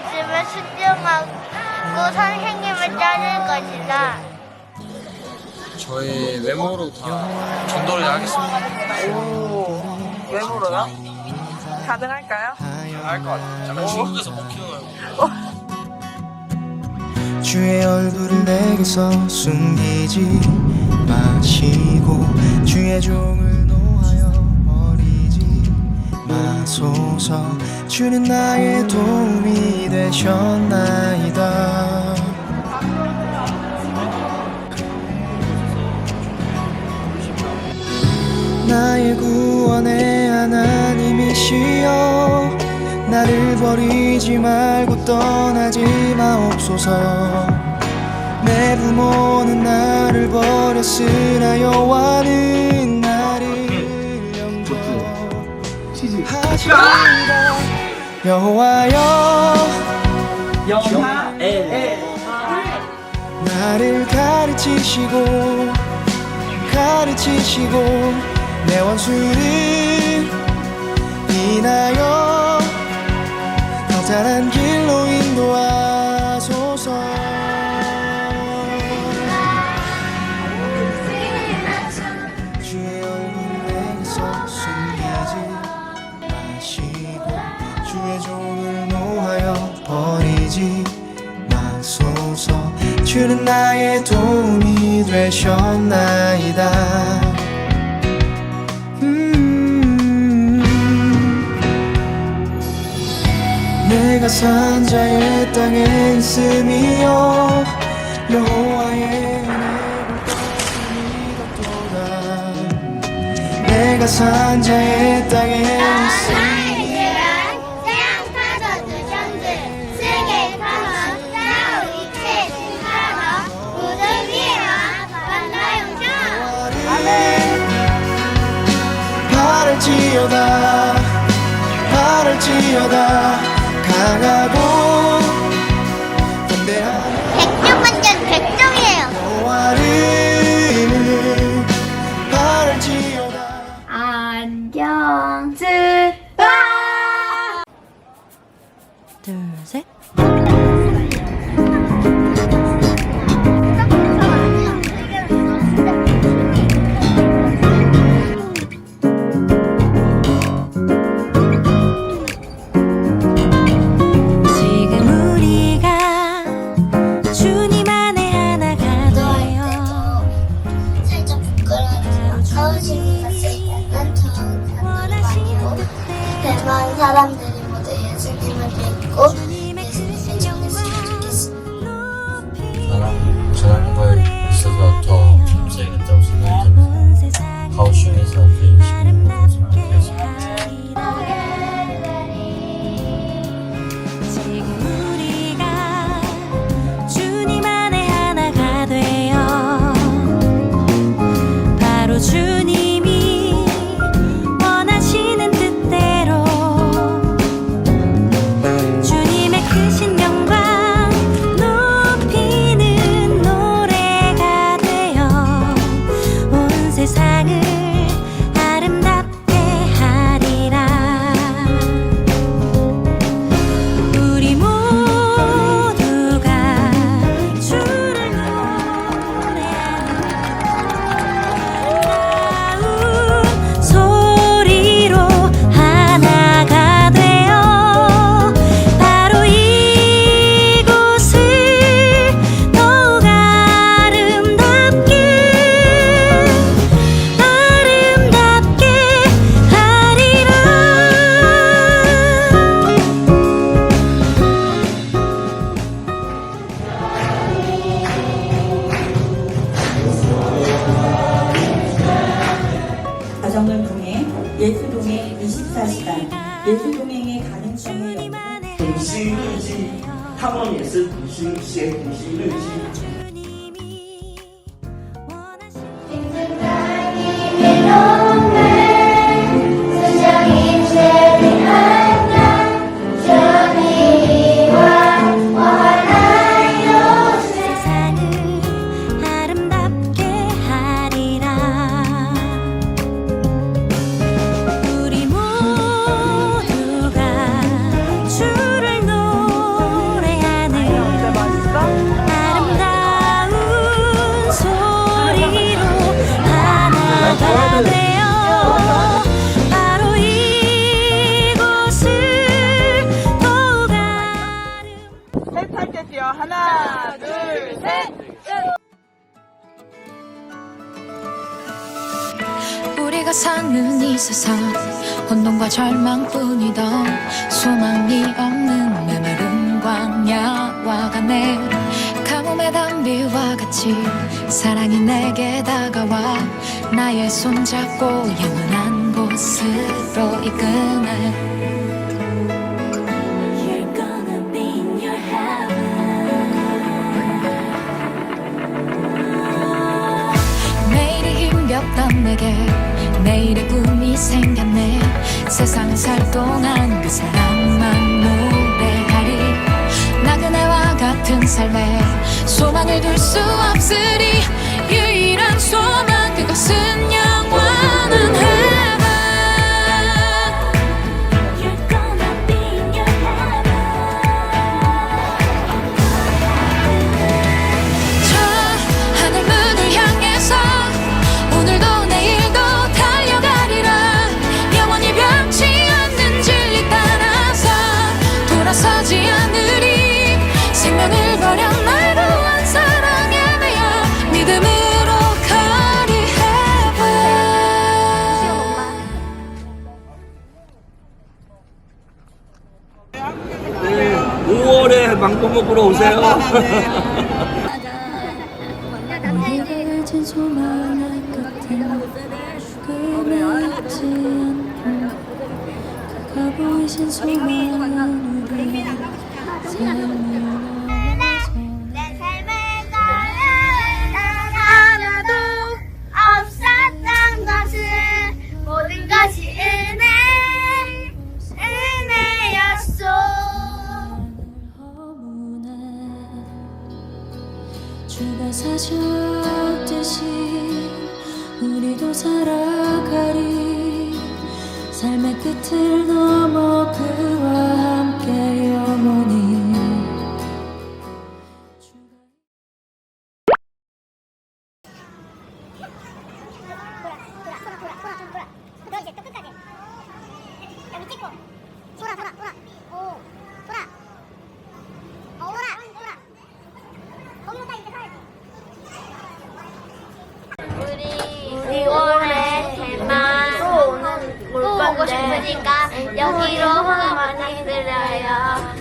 말씀을 순종하고 선생님을 따를 것이다. 저의 외모로 다 전도를 하겠습니다. 오, 외모로요? 가능할까요? 알것 같아요. 잠깐 중국에서 못 키워요. 주의 얼굴을 내게서 숨기지 마시고 주의 종을 마소서 주는 나의 도움이 되셨나이다. 나의 구원의 하나님이시여 나를 버리지 말고 떠나지 마옵소서. 내 부모는 나를 버렸으나 여호와는 나를 영접하시리라 여호와여 영화 에 나를 가르치시고 가르치시고 내 원수를 인하여 버리지 마소서. 주는 나의 도움이 되셨나이다. 음. 내가 산자의 땅에 있음이여 여호와의 은혜를 떠나니도다 내가 산자의 땅에 있음이여 지어다. 바랄지어다. 강하고 담대한 사람들 读心日记，他们也是读心写读心日记。 우리가 사는 이 세상 혼돈과 절망뿐이던 소망이 없는 메마른 광야와 가네. 가뭄의 담비와 같이 사랑이 내게 다가와. 나의 손잡고 영원한 곳으로 이끄네. 힘겹던 내게 내일의 꿈이 생겼네. 세상 살 동안 그 사랑만 노래하리. 나그네와 같은 삶에 소망을 둘 수 없으리. 유일한 소망 그것은 영 5월에 망고 먹으러 오세요. 우리가 가진 소망의 끝엔 끊이지 않고 그가 보이신 소망은 우리의 삶을 주가 사셨듯이 우리도 살아가리. 삶의 끝을 넘 싶으니까 여기로 많이 들려요